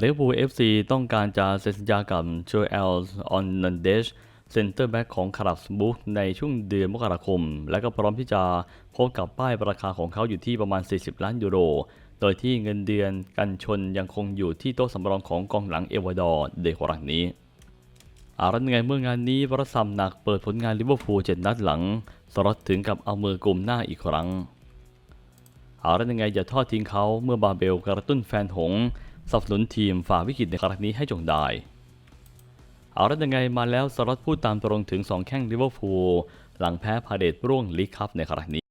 เรอัลพูลเอฟซีต้องการจะเซ็นสัญญากับโจเอลออนนันเดชเซนเตอร์แบ็กของคารับสบุกในช่วงเดือนมกราคม และก็พร้อมที่จะพบกับป้ายราคาของเขาอยู่ที่ประมาณ 40 ล้านยูโร โดยที่เงินเดือนกันชนยังคงอยู่ที่โต๊ะสำรองของกองหลังเอวาดอร์เดครังนี้อารันไงเมื่องานนี้วรซัมหนักเปิดผลงานลิเวอร์พูลเจ็ดนัดหลัง สลอตถึงกับเอามือกลุ่มหน้าอีกครั้งอารันยังไงอย่าทอดทิ้งเขาเมื่อบาเบลกระตุ้นแฟนหง สนับสนุนทีมฝ่าวิกฤตในครั้งนี้ให้จงได้ เอารันยังไงมาแล้วสล็อตพูดตามตรงถึง 2 แข้งลิเวอร์พูลหลังแพ้พาเดตร่วงลีกคัพในครั้งนี้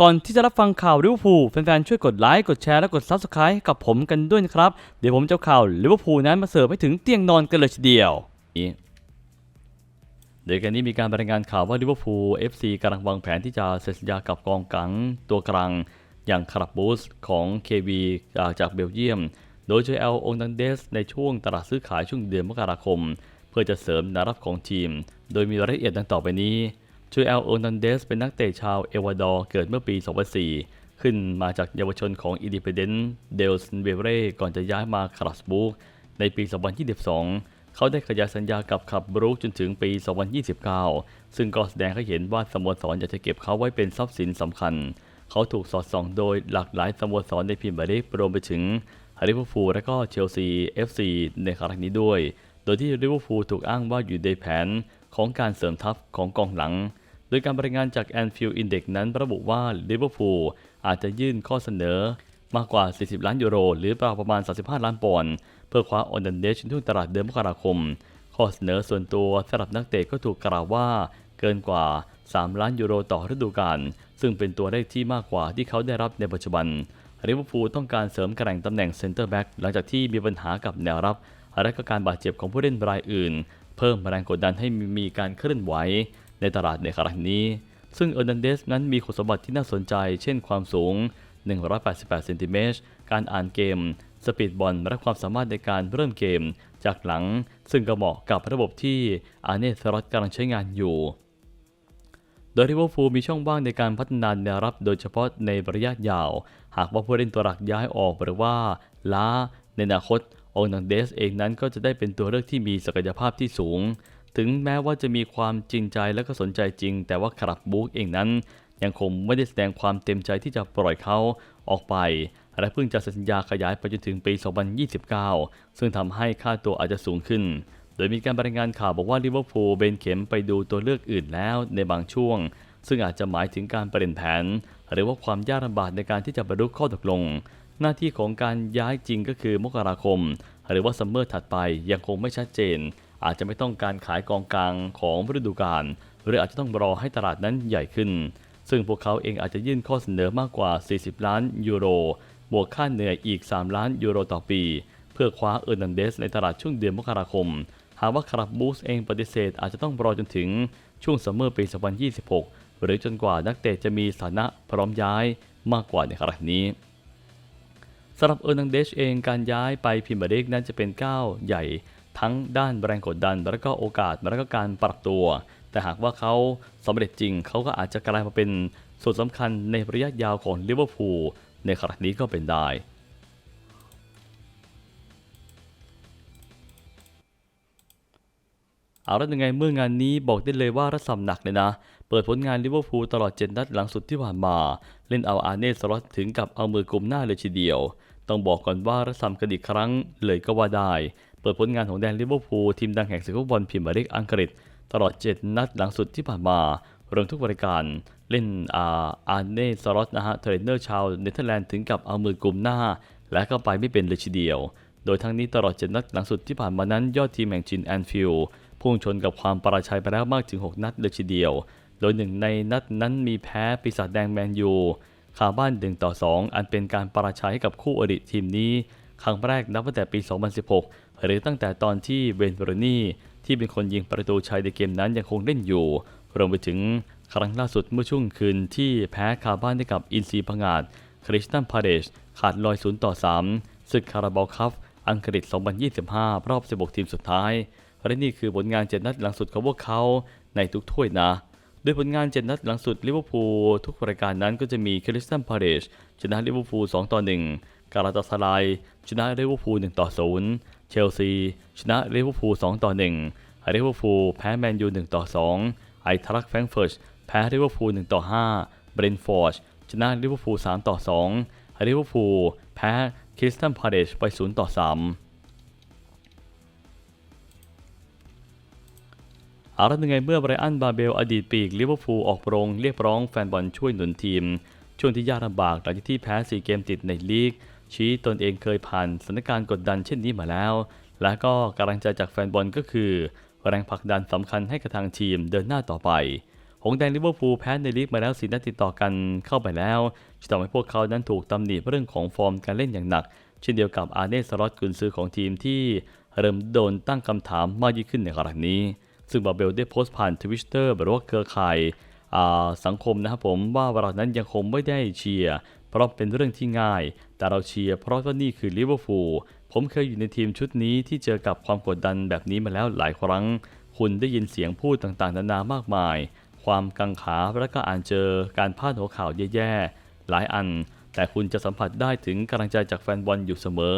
ก่อนที่จะรับฟังข่าวลิเวอร์พูลแฟนๆ ช่วยกดไลค์ กดแชร์ และกด Subscribe กับผมกันด้วยนะครับ เดี๋ยวผมจะข่าวลิเวอร์พูลนั้นมาเสิร์ฟให้ถึงเตียงนอนกันเลยทีเดียว โดยกันนี้มีการรายงานข่าวว่าลิเวอร์พูล FC กำลังวางแผนที่จะเซ็นสัญญากับกองกลางตัวกลาง อย่างคาราบูสของ KV จากจากเบลเยียม โดยเจอเอลองดันเดสในช่วงตลาดซื้อขายช่วงเดือนมกราคม เพื่อจะเสริมนวรับของทีม โดยมีรายละเอียดดังต่อไปนี้จูเอลโอนันเดสเป็นนักเตะชาวเอวาดอร์เกิดเมื่อปี 2004 ขึ้นมาจากเยาวชนของอินดิเพเดนเดลสเวเร่ก่อนจะย้ายมาคาราสบุกในปี 2022 เขาได้ขยายสัญญากับขับบรูกจนถึงปี 2029 ซึ่งก็แสดงให้เห็นว่าสโมสรอยากจะเก็บเขาไว้เป็นทรัพย์สินสำคัญ เขาถูกสอดส่องโดยหลากหลายสโมสรในพรีเมียร์ลีกรวมไปถึงลิเวอร์พูลและก็เชลซีเอฟซีในครั้งนี้ด้วย โดยที่ลิเวอร์พูลถูกอ้างว่าอยู่ในแผนของการเสริมทัพของกองหลัง โดยการรายงานจาก Anfield Index นั้นระบุว่าลิเวอร์พูลอาจจะยื่นข้อเสนอมากกว่า 40 ล้านยูโร หรือประมาณ 35 ล้านปอนด์ เพื่อคว้าออนดันเดชในช่วงตลาดเดือนมกราคม ข้อเสนอส่วนตัวสำหรับนักเตะก็ถูกกล่าวว่าเกินกว่า 3 ล้านยูโรต่อฤดูกาลซึ่งเป็นตัวเลขที่มากกว่าที่เขาได้รับในปัจจุบันลิเวอร์พูลต้องการเสริมกระแหล่งตำแหน่งเซนเตอร์แบ็กหลังจากที่มีปัญหากับแนวรับและก็การบาดเจ็บของผู้เล่นรายอื่น เพิ่มแรงกดดันให้มีการเคลื่อนไหวในตลาดในครั้งนี้ ซึ่งเออร์นันเดสนั้นมีคุณสมบัติที่น่าสนใจ เช่นความสูง 188 เซนติเมตร การอ่านเกม สปีดบอลและความสามารถในการเริ่มเกมจากหลัง ซึ่งก็เหมาะกับระบบที่อาเนสลอตกำลังใช้งานอยู่ โดยลิเวอร์พูลมีช่องว่างในการพัฒนาแนวรับโดยเฉพาะในระยะยาว หากว่าผู้เล่นตัวหลักย้ายออกหรือว่าล้าในอนาคตองนังเดสเองนั้นก็จะได้เป็นตัวเลือกที่มีศักยภาพที่สูง ถึงแม้ว่าจะมีความจริงใจและก็สนใจจริง แต่ว่าคารับบูกเองนั้น ยังคงไม่ได้แสดงความเต็มใจที่จะปล่อยเขาออกไป และเพิ่งจะเซ็นสัญญาขยายไปจนถึงปี 2029 ซึ่งทำให้ค่าตัวอาจจะสูงขึ้น โดยมีการรายงานข่าวบอกว่าลิเวอร์พูลเบนเข็มไปดูตัวเลือกอื่นแล้วในบางช่วง ซึ่งอาจจะหมายถึงการเปลี่ยนแผน หรือว่าความยากลำบากในการที่จะบรรลุข้อตกลง หน้าที่ของการย้ายจริงก็คือมกราคม หรือว่าซัมเมอร์ถัดไปยังคงไม่ชัดเจน อาจจะไม่ต้องการขายกองกลางของฤดูกาลหรืออาจจะต้องรอให้ตลาดนั้นใหญ่ขึ้น ซึ่งพวกเขาเองอาจจะยื่นข้อเสนอมากกว่า 40 ล้านยูโร บวกค่าเหนื่อยอีก 3 ล้านยูโรต่อปี เพื่อคว้าเออร์นันเดสในตลาดช่วงเดือนมกราคม หากว่าคารับบูสเองปฏิเสธอาจจะต้องรอจนถึงช่วงซัมเมอร์ปี 2026 หรือจนกว่านักเตะจะมีสถานะพร้อมย้ายมากกว่าในครั้งนี้สำหรับเออร์นังเดชเองการย้ายไปพรีเมียร์ลีกนั้นจะเป็นก้าวใหญ่ทั้งด้านแรงกดดัน และก็โอกาส และก็การปรับตัว แต่หากว่าเขาสำเร็จจริง เขาก็อาจจะกลายมาเป็นส่วนสำคัญในระยะยาวของลิเวอร์พูล ในครั้งนี้ก็เป็นได้ เอาล้วยังไงเมื่องานนี้บอกได้เลยว่ารัศมหนักเลยนะ เปิดผลงานลิเวอร์พูลตลอด7นัดหลังสุดที่ผ่านมา เล่นเอาอาเน่สล็อตถึงกับเอามือกลุมหน้าเลยทีเดียว ต้องบอกก่อนว่ารัศมกันอีกครั้งเลยก็ว่าได้ เปิดผลงานของแดนลิเวอร์พูลทีมดังแห่งศึกฟุตบอลพรีเมียร์ลีกอังกฤษ ตลอด 7 นัดหลังสุดที่ผ่านมารวมทุกบริการ เล่นอาร์เน่สล็อตนะฮะเทรนเนอร์ชาวเนเธอร์แลนด์ถึงกับเอามือกลุมหน้า และก็ไปไม่เป็นเลยทีเดียว โดยทั้งนี้ตลอด7นัดหลังสุดที่ผ่านมานั้นยอดทีมแห่งจินแอนฟิลพุ่งชนกับความปราชัยไปแล้วมากถึง 6 นัดเลยทีเดียว โดยหนึ่งในนัดนั้นมีแพ้ปีศาจแดงแมนยูคาบ้าน1ต่อ 2 อันเป็นการปราชัยให้กับคู่อริทีมนี้ ครั้งแรกนับตั้งแต่ปี 2016 หรือตั้งแต่ตอนที่เวนเบรนี่ที่เป็นคนยิงประตูชัยในเกมนั้นยังคงเล่นอยู่ รวมไปถึง ครั้งล่าสุดเมื่อช่วงคืนที่แพ้คาบ้านให้กับอินซีพังาดคริสตันพาเดชขาดลอย0ต่อ3ศึกคาราบาลคัพอังกฤษ 2025 รอบ 16 ทีมสุดท้าย และนี่คือผลงานเจ็ดนัดหลังสุดของพวกเขาในทุกถ้วยนะ โดยผลงาน7นัดหลังสุดลิเวอร์พูลทุกรายการนั้นก็จะมีคริสตันพาเลชชนะลิเวอร์พูล2ต่อ1 การาตาสลายชนะลิเวอร์พูล1ต่อ0เชลซี ชนะลิเวอร์พูล2ต่อ1ลิเวอร์พูลแพ้แมนยู1ต่อ2ไอทรักแฟรงเฟิร์ต แพ้ลิเวอร์พูล1ต่อ5เบรนฟอร์ดชนะลิเวอร์พูล3ต่อ2ลิเวอร์พูลแพ้คริสตันพาเลชไป0ต่อ3อาละยังไงเมื่อไบรอันบาเบลอดีตปีกลิเวอร์พูลออกโรงเรียกร้องแฟนบอลช่วยหนุนทีม ช่วงที่ยากลำบากหลังจากที่แพ้4เกมติดในลีก ชี้ตนเองเคยผ่านสถานการณ์กดดันเช่นนี้มาแล้ว และก็กำลังใจจากแฟนบอลก็คือ แรงผลักดันสำคัญให้กับทางทีมเดินหน้าต่อไป หงแดงลิเวอร์พูลแพ้ในลีกมาแล้วสีนัดติดต่อกันเข้าไปแล้วจะทำให้พวกเขานั้นถูกตำหนิเรื่องของฟอร์มการเล่นอย่างหนัก เช่นเดียวกับอาร์เนสลอตกุนซือของทีมที่เริ่มโดนตั้งคำถามมากยิ่งขึ้นในครั้งนี้ ซึ่งบาเบลได้โพสต์ผ่านทวิตเตอร์หรือว่าเครือข่ายสังคมนะครับผมว่าเรานั้นยังคงไม่ได้เชียร์เพราะเป็นเรื่องที่ง่าย แต่เราเชียร์เพราะว่านี่คือลิเวอร์พูลผมเคยอยู่ในทีมชุดนี้ที่เจอกับความกดดันแบบนี้มาแล้วหลายครั้ง คุณได้ยินเสียงพูดต่างๆ นานามากมาย ความกังขาและก็อ่านเจอการพาดหัวข่าวแย่ๆ หลายอัน แต่คุณจะสัมผัสได้ถึงกำลังใจจากแฟนบอลอยู่เสมอ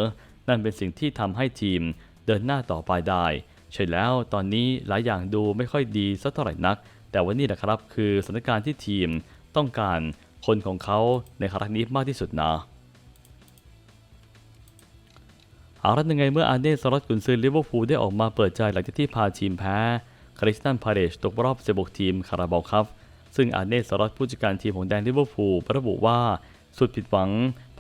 นั่นเป็นสิ่งที่ทำให้ทีมเดินหน้าต่อไปได้ ใช่แล้วตอนนี้หลายอย่างดูไม่ค่อยดีสักเท่าไหร่นัก แต่ว่านี่แหละครับคือสถานการณ์ที่ทีมต้องการคนของเขาในครั้งนี้มากที่สุดนะเอาละยังไงเมื่ออาร์เน่สล็อตกุนซือลิเวอร์พูลได้ออกมาเปิดใจหลังจากที่พาทีมแพ้ คริสตันพาเลชตกรอบ 16 ทีมคาราบาลครับ ซึ่งอาเนสล็อตผู้จัดการทีมของแดนลิเวอร์พูลระบุว่า สุดผิดหวัง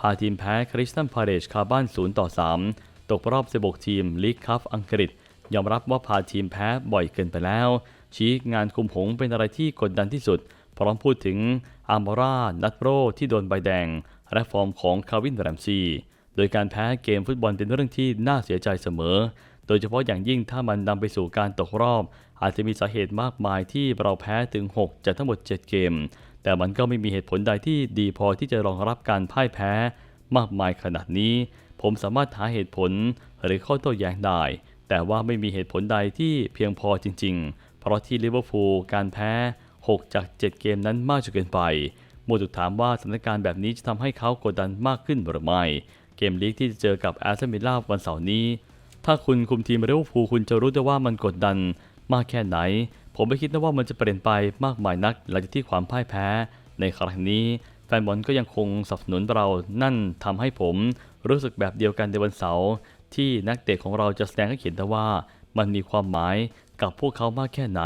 พาทีมแพ้คริสตันพาเลชคาบ้าน 0 ต่อ 3 ตกรอบ 16 ทีมลีกคัพอังกฤษ ยอมรับว่าพาทีมแพ้บ่อยเกินไปแล้ว ชี้งานคุมหงเป็นอะไรที่กดดันที่สุด พร้อมพูดถึงอาร์มอร่านัทโรที่โดนใบแดง และฟอร์มของคาวินแรมซีโดยการแพ้เกมฟุตบอลเป็นเรื่องที่น่าเสียใจเสมอ โดยเฉพาะอย่างยิ่งถ้ามันนำไปสู่การตกรอบ อาจจะมีสาเหตุมากมายที่เราแพ้ถึง 6 จากทั้งหมด 7 เกม แต่มันก็ไม่มีเหตุผลใดที่ดีพอที่จะรองรับการพ่ายแพ้ มากมายขนาดนี้ ผมสามารถหาเหตุผลหรือข้อโต้แย้งได้ แต่ว่าไม่มีเหตุผลใดที่เพียงพอจริง ๆ เพราะที่ลิเวอร์พูลการแพ้ 6 จาก 7 เกมนั้นมากจนเกินไปมูถูกถามว่าสถานการณ์แบบนี้จะทำให้เขากดดันมากขึ้นหรือไม่ เกมลีกที่จะเจอกับแอสตันวิลล่าวันเสาร์นี้ ถ้าคุณคุมทีมเวอร์พูคุณจะรู้ได้ว่ามันกดดันมากแค่ไหน ผมไม่คิดนะว่ามันจะเปลี่ยนไปมากมายนัก หลังจากที่ความพ่ายแพ้ ในครั้งนี้ แฟนบอลก็ยังคงสนับสนุนเรา นั่นทำให้ผมรู้สึกแบบเดียวกันในวันเสาร์ที่นักเตะของเราจะแสดงให้เห็นได้ว่ามันมีความหมายกับพวกเขามากแค่ไหน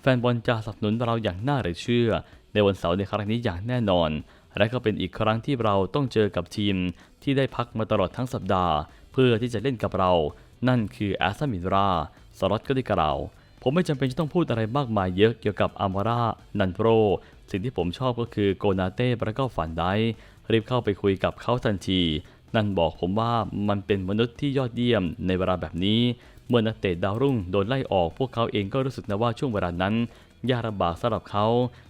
แฟนบอลจะสนับสนุนเราอย่างน่าเหลือเชื่อ ในวันเสาร์ในครั้งนี้อย่างแน่นอน และก็เป็นอีกครั้งที่เราต้องเจอกับทีมที่ได้พักมาตลอดทั้งสัปดาห์ เพื่อที่จะเล่นกับเรา นั่นคือแอสตันวิลล่าสล็อตก็ได้กล่าว ผมไม่จำเป็นจะต้องพูดอะไรมากมายเยอะเกี่ยวกับอามารานันโปร สิ่งที่ผมชอบก็คือโกนาเต้และก็ฝันได้รีบเข้าไปคุยกับเขาทันที นั่นบอกผมว่ามันเป็นมนุษย์ที่ยอดเยี่ยมในเวลาแบบนี้ เมื่อนักเตะดาวรุ่งโดนไล่ออกพวกเขาเองก็รู้สึกนะว่าช่วงเวลานั้นยากลำบากสำหรับเขา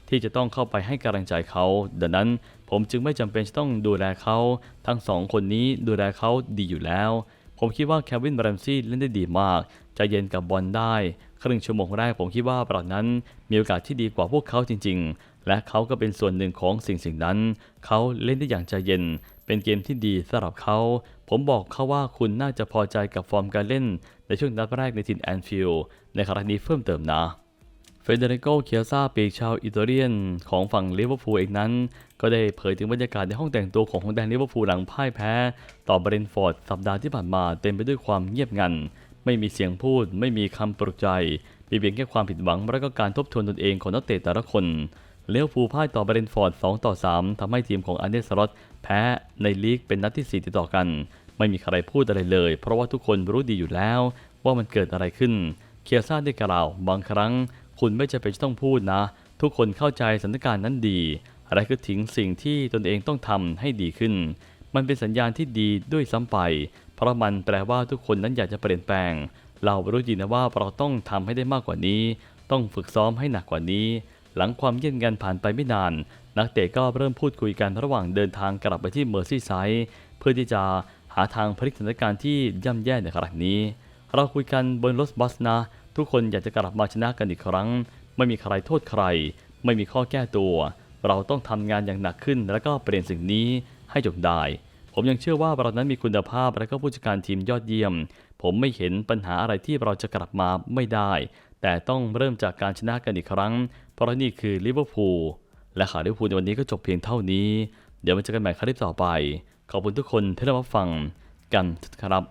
ที่จะต้องเข้าไปให้กำลังใจเขา ดังนั้นผมจึงไม่จำเป็นจะต้องดูแลเขา ทั้งสองคนนี้ดูแลเขาดีอยู่แล้ว ผมคิดว่าแควินแรมซี่เล่นได้ดีมากใจเย็นกับบอลได้ ครึ่งชั่วโมงแรกผมคิดว่าเรานั้นมีโอกาสที่ดีกว่าพวกเขาจริง ๆ และเขาก็เป็นส่วนหนึ่งของสิ่งสิ่งนั้น เขาเล่นได้อย่างใจเย็น เป็นเกมที่ดีสำหรับเขา ผมบอกเขาว่าคุณน่าจะพอใจกับฟอร์มการเล่น ในช่วงนัดแรกในทีมแอนฟิลด์ในครั้งนี้เพิ่มเติมนะเฟเดริโกเคียซาปีกชาวอิตาเลียน ของฝั่งลิเวอร์พูลเองนั้น ก็ได้เผยถึงบรรยากาศในห้องแต่งตัวของฮงแดงลิเวอร์พูลหลังพ่ายแพ้ ต่อเบรนฟอร์ดสัปดาห์ที่ผ่านมาเต็มไปด้วยความเงียบงัน ไม่มีเสียงพูด ไม่มีคำปลุกใจมีเพียงแค่ความผิดหวังและก็การทบทวนตนเองของนักเตะแต่ละคน เลิเวอร์พูลพ่ายต่อเบรนฟอร์ด 2 ต่อ 3 ทำให้ทีมของอันเดสลอตแพ้ในลีกเป็นนัดที่ 4 ติดต่อกัน ไม่มีใครพูดอะไรเลย เพราะว่าทุกคนรู้ดีอยู่แล้วว่ามันเกิดอะไรขึ้น เคียซ่าได้กล่าว บางครั้ง คุณไม่จำเป็นต้องพูดนะ ทุกคนเข้าใจสถานการณ์นั้นดี อะไรก็ถึงสิ่งที่ตนเองต้องทำให้ดีขึ้น มันเป็นสัญญาณที่ดีด้วยซ้ำไป เพราะมันแปลว่าทุกคนนั้นอยากจะเปลี่ยนแปลง เรารู้ดีนะว่าเราต้องทำให้ได้มากกว่านี้ ต้องฝึกซ้อมให้หนักกว่านี้ หลังความเย็นกันผ่านไปไม่นาน นักเตะก็เริ่มพูดคุยกันระหว่างเดินทางกลับไปที่เมอร์ซี่ไซด์เพื่อที่จะหาทางพลิกสถานการณ์ที่ย่ำแย่ในครั้งนี้ เราคุยกันบนรถบัสนะ ทุกคนอยากจะกลับมาชนะกันอีกครั้ง ไม่มีใครโทษใคร ไม่มีข้อแก้ตัว เราต้องทำงานอย่างหนักขึ้น แล้วก็เปลี่ยนสิ่งนี้ให้จบได้ ผมยังเชื่อว่าเรานั้นมีคุณภาพและก็ผู้จัดการทีมยอดเยี่ยม ผมไม่เห็นปัญหาอะไรที่เราจะกลับมาไม่ได้ แต่ต้องเริ่มจากการชนะกันอีกครั้ง เพราะนี่คือลิเวอร์พูลและข่าวลิเวอร์พูลในวันนี้ก็จบเพียงเท่านี้ เดี๋ยวมาเจอกันใหม่คลิปต่อไป ขอบคุณทุกคนที่ได้มาฟังกันครับ